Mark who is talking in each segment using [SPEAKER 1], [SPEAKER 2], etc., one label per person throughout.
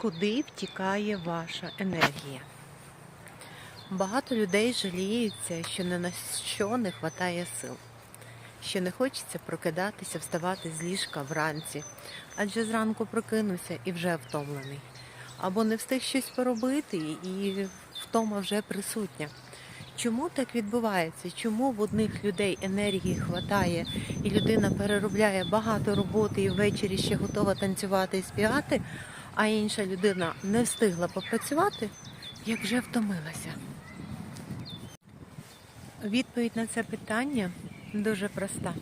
[SPEAKER 1] Куди втікає ваша енергія? Багато людей жаліються, що ні на що не вистачає сил, що не хочеться прокидатися, вставати з ліжка вранці, адже зранку прокинувся і вже втомлений. Або не встиг щось поробити, і втома вже присутня. Чому так відбувається? Чому в одних людей енергії хватає, і людина переробляє багато роботи і ввечері ще готова танцювати і співати, а інша людина не встигла попрацювати, як вже втомилася? Відповідь на це питання дуже проста.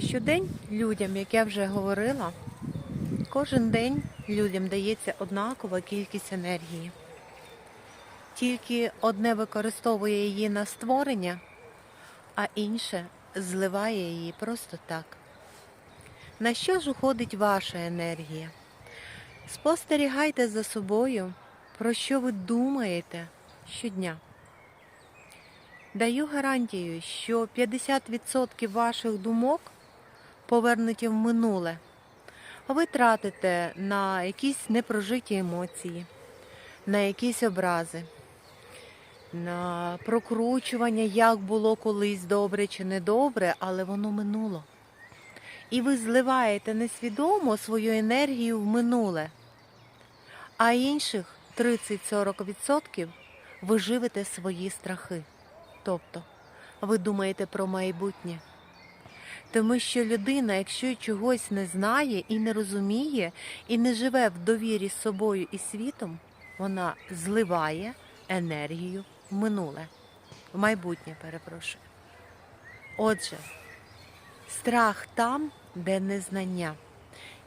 [SPEAKER 1] Щодень людям, як я вже говорила, кожен день людям дається однакова кількість енергії. Тільки одне використовує її на створення, а інше зливає її просто так. На що ж уходить ваша енергія? Спостерігайте за собою, про що ви думаєте щодня. Даю гарантію, що 50% ваших думок повернуті в минуле. Ви тратите на якісь непрожиті емоції, на якісь образи, на прокручування, як було колись добре чи недобре, але воно минуло. І ви зливаєте несвідомо свою енергію в минуле, а інших 30-40% ви живете свої страхи. Тобто ви думаєте про майбутнє. Тому що людина, якщо чогось не знає і не розуміє, і не живе в довірі з собою і світом, вона зливає енергію в минуле, в майбутнє, перепрошую. Отже, страх там, де незнання.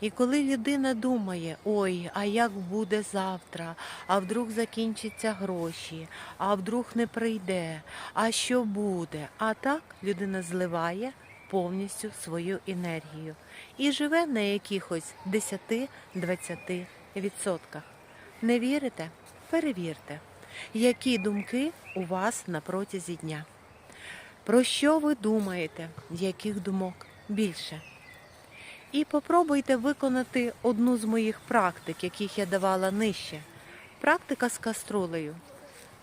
[SPEAKER 1] І коли людина думає, ой, а як буде завтра, а вдруг закінчаться гроші, а вдруг не прийде, а що буде? А так людина зливає повністю свою енергію і живе на якихось 10-20%. Не вірите? Перевірте, які думки у вас на протязі дня. Про що ви думаєте? Яких думок більше? І попробуйте виконати одну з моїх практик, яких я давала нижче. Практика з каструлею.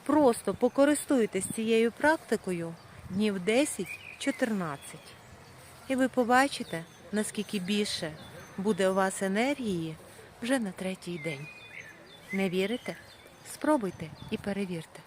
[SPEAKER 1] Просто покористуйтесь цією практикою днів 10-14. І ви побачите, наскільки більше буде у вас енергії вже на третій день. Не вірите? Спробуйте і перевірте.